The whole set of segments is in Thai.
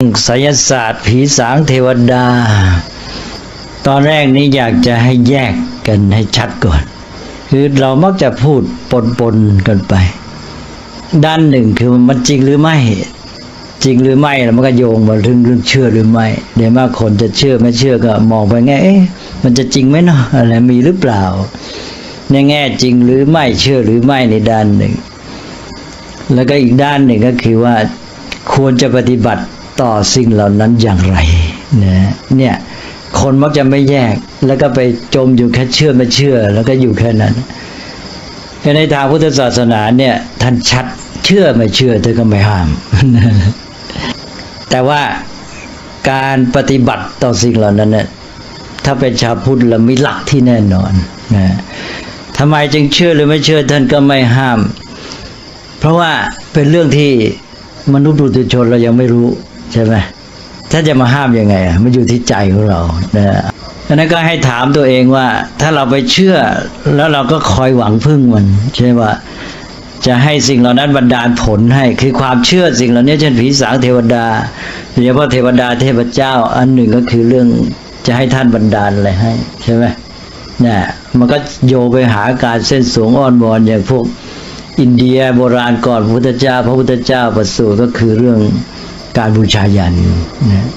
ไสยศาสตร์ผีสางเทวดา ตอนแรกนี้อยากจะให้แยกกันให้ชัดก่อน คือเรามักจะพูดปนๆกันไป ด้านหนึ่งคือมันจริงหรือไม่ จริงหรือไม่แล้วมันก็โยงมาถึงเรื่องเชื่อหรือไม่เดี๋ยวมากคนจะเชื่อไม่เชื่อก็มองไปไงเอ๊ะมันจะจริงไหมเนาะอะไรมีหรือเปล่า ในแง่จริงหรือไม่เชื่อหรือไม่ในด้านหนึ่ง แล้วก็อีกด้านหนึ่งก็คือว่าควรจะปฏิบัติ ต่อสิ่งเหล่านั้นอย่างไรนะเนี่ยคนมักจะไม่แยก แล้วก็ไปจมอยู่แค่เชื่อไม่เชื่อ แล้วก็อยู่แค่นั้นในทางพุทธศาสนาเนี่ยท่านชัดเชื่อไม่เชื่อเธอก็ไม่ห้าม แต่ว่าการปฏิบัติต่อสิ่งเหล่านั้นเนี่ยถ้าเป็นชาวพุทธเรามีหลักที่แน่นอนนะทำไมจึงเชื่อหรือไม่เชื่อท่านก็ไม่ห้าม เพราะว่าเป็นเรื่องที่มนุษย์ปุถุชนเรายังไม่รู้ ใช่ไหมถ้าจะมาห้ามยังไงอะมันอยู่ที่ใจของเรานะดังนั้นก็ให้ถามตัวเองว่า ถ้าเราไปเชื่อแล้วเราก็คอยหวังพึ่งมัน ใช่ว่า จะให้สิ่งเหล่านั้นบันดาลผลให้คือความเชื่อสิ่งเหล่านี้เช่นผีสางเทวดาโดยเฉพาะเทวดาเทพเจ้า อันหนึ่งก็คือเรื่องจะให้ท่านบันดาลอะไรให้ ใช่ไหมเนี่ยมันก็โยไปหาการเส้นสูงอ้อนวอนอย่างพวกอินเดียโบราณก่อนพระพุทธเจ้า พระพุทธเจ้าประสูติก็คือเรื่อง การบูชายันนะ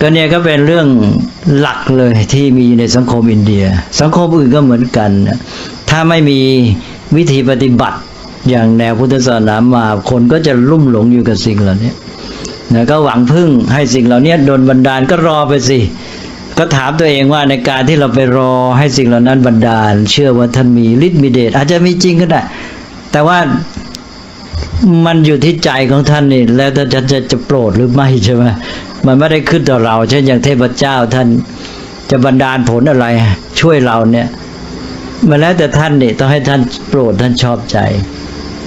ก็เนี่ยก็เป็นเรื่องหลักเลยที่มีในสังคมอินเดีย สังคมอื่นก็เหมือนกัน ถ้าไม่มีวิธีปฏิบัติอย่างแนวพุทธศาสนามาคนก็จะลุ่มหลงอยู่กับสิ่งเหล่านี้นะก็หวังพึ่งให้สิ่งเหล่านี้โดนบันดาลก็รอไปสิ ก็ถามตัวเองว่าในการที่เราไปรอให้สิ่งเหล่านั้นบันดาล เชื่อว่าท่านมีฤทธิ์มีเดชอาจจะมีจริงก็ได้ แต่ว่า มันอยู่ที่ใจของท่านนี่แล้วท่านจะจะจะโปรดหรือไม่ใช่ไหมมันไม่ได้ขึ้นต่อเรา เช่นอย่างเทพเจ้าท่านจะบันดาลผลอะไร ช่วยเราเนี่ยมันแล้วแต่ท่านนี่ต้องให้ท่านโปรดท่านชอบใจ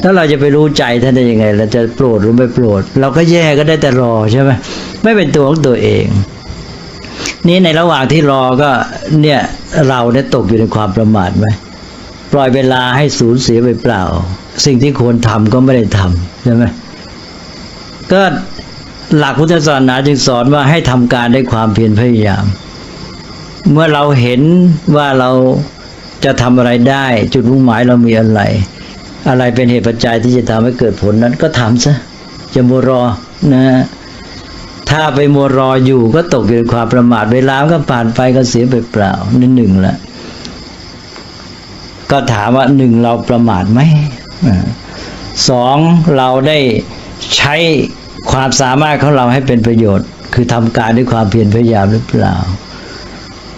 แล้วเราจะไปรู้ใจท่านได้ยังไงเราจะโปรดหรือไม่โปรด เราก็แย่ก็ได้แต่รอใช่ไหมไม่เป็นตัวของตัวเอง นี่ในระหว่างที่รอก็เนี่ยเราเนี่ยตกอยู่ในความประมาทไหม ปล่อยเวลาให้สูญเสียไปเปล่า สิ่งที่ควรทำก็ไม่ได้ทำใช่ไหมก็หลักพุทธศาสนาจึงสอนว่าให้ทำการด้วยความเพียรพยายาม เมื่อเราเห็นว่าเราจะทำอะไรได้ จุดมุ่งหมายเรามีอะไร อะไรเป็นเหตุปัจจัยที่จะทำให้เกิดผลนั้นก็ทำซะจะมัวรอนะถ้าไปมัวรออยู่ก็ตกอยู่ในความประมาทเวลาก็ผ่านไปก็เสียไปเปล่านั่นหนึ่งละ ก็ถามว่าหนึ่งเราประมาทไหมสองเราได้ใช้ความสามารถของเราให้เป็นประโยชน์ คือทำการด้วยความเพียรพยายามหรือเปล่า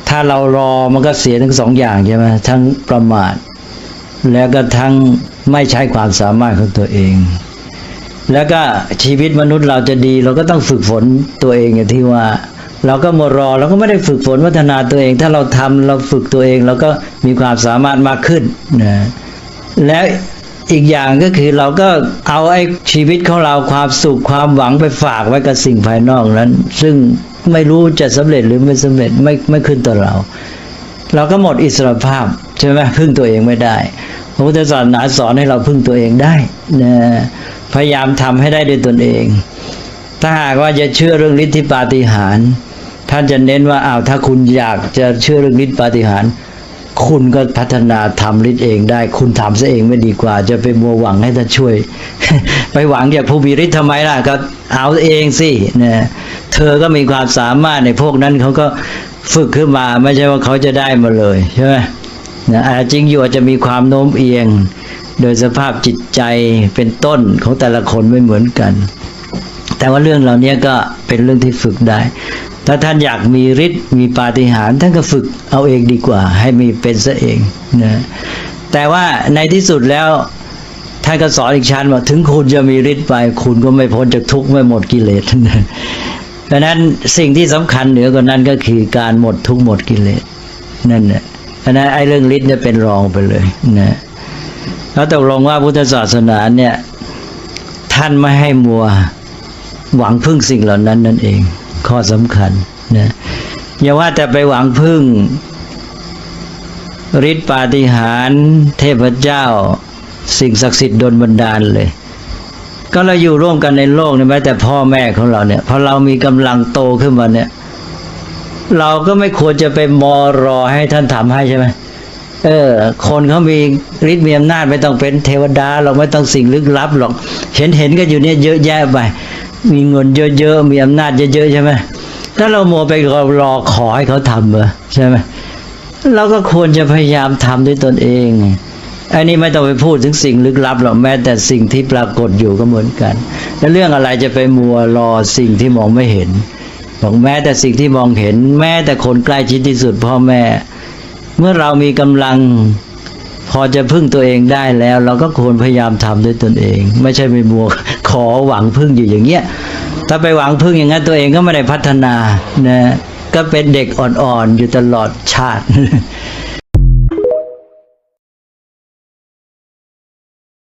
ถ้าเรารอมันก็เสียทั้งสองอย่างใช่ไหมทั้งประมาท แล้วก็ทั้งไม่ใช้ความสามารถของตัวเอง แล้วก็ชีวิตมนุษย์เราจะดี เราก็ต้องฝึกฝนตัวเองอย่างที่ว่า เราก็มารอเราก็ไม่ได้ฝึกฝนพัฒนาตัวเอง ถ้าเราทำเราฝึกตัวเองเราก็มีความสามารถมากขึ้นนะและอีกอย่างก็คือเราก็เอาไอ้ชีวิตของเราความสุขความหวังไปฝากไว้กับสิ่งภายนอกนั้น ซึ่งไม่รู้จะสำเร็จหรือไม่สำเร็จไม่ไม่ขึ้นต่อเรา เราก็หมดอิสรภาพใช่ไหมพึ่งตัวเองไม่ได้พระพุทธศาสนาสอนให้เราพึ่งตัวเองได้นะพยายามทำให้ได้ด้วยตนเอง ถ้าหากว่าจะเชื่อเรื่องฤทธิปาฏิหาริย์ ท่านจะเน้นว่าอ้าวถ้าคุณอยากจะเชื่อเรื่องฤทธิ์ปาฏิหาริย์คุณก็พัฒนาทำฤทธิ์เองได้ คุณทำซะเองไม่ดีกว่า จะไปมัวหวังให้ท่านช่วย ไปหวังจากผู้มีฤทธิ์ทำไมล่ะก็เอาเองสิเนะเธอก็มีความสามารถในพวกนั้นเขาก็ฝึกขึ้นมาไม่ใช่ว่าเขาจะได้มาเลยใช่ไหมนะจจริงอยู่อาจจะมีความโน้มเอียง โดยสภาพจิตใจเป็นต้นของแต่ละคนไม่เหมือนกัน แต่ว่าเรื่องเหล่านี้ก็เป็นเรื่องที่ฝึกได้ ถ้าท่านอยากมีฤทธิ์มีปาฏิหาริย์ท่านก็ฝึกเอาเองดีกว่า ให้มีเป็นซะเองนะแต่ว่าในที่สุดแล้วท่านก็สอนอีกชั้นว่าถึงคุณจะมีฤทธิ์ไป คุณก็ไม่พ้นจากทุกข์ไม่หมดกิเลสนะดังนั้นสิ่งที่สำคัญเหนือกว่านั้นก็คือการหมดทุกข์หมดกิเลสนั่นแหละดังนั้นไอ้เรื่องฤทธิ์เนี่ยเป็นรองไปเลยนะแล้วตกลงว่าพุทธศาสนาเนี่ยท่านไม่ให้มัวหวังพึ่งสิ่งเหล่านั้นนั่นเอง ข้อสำคัญนะอย่าว่าแต่ไปหวังพึ่งฤทธิปาฏิหาริย์เทพเจ้า สิ่งศักดิ์สิทธิ์ดลบันดาลเลย ก็เราอยู่ร่วมกันในโลกเนี่ยแม้แต่พ่อแม่ของเราเนี่ยพอเรามีกำลังโตขึ้นมาเนี่ย เราก็ไม่ควรจะไปมอรอให้ท่านทำให้ใช่ไหมเออ คนเขามีฤทธิ์มีอำนาจไม่ต้องเป็นเทวดาเราไม่ต้องสิ่งลึกลับหรอก เห็นเห็นกันอยู่เนี่ยเยอะแยะไป มีเงินเยอะๆมีอำนาจเยอะๆใช่ไหมถ้าเราโมไปรอรอขอให้เขาทำเหรอใช่ไหมเราก็ควรจะพยายามทำด้วยตนเองอันนี้ไม่ต้องไปพูดถึงสิ่งลึกลับหรอกแม้แต่สิ่งที่ปรากฏอยู่ก็เหมือนกัน แล้วเรื่องอะไรจะไปมัวรอสิ่งที่มองไม่เห็นบอกแม้แต่สิ่งที่มองเห็น แม้แต่คนใกล้ชิดที่สุดพ่อแม่ เมื่อเรามีกำลัง พอจะพึ่งตัวเองได้แล้ว เราก็ควรพยายามทำด้วยตนเอง ไม่ใช่ไปมัวขอหวังพึ่งอยู่อย่างเงี้ยถ้าไปหวังพึ่งอย่างนั้นตัวเองก็ไม่ได้พัฒนานะก็เป็นเด็กอ่อนๆอยู่ตลอดชาติ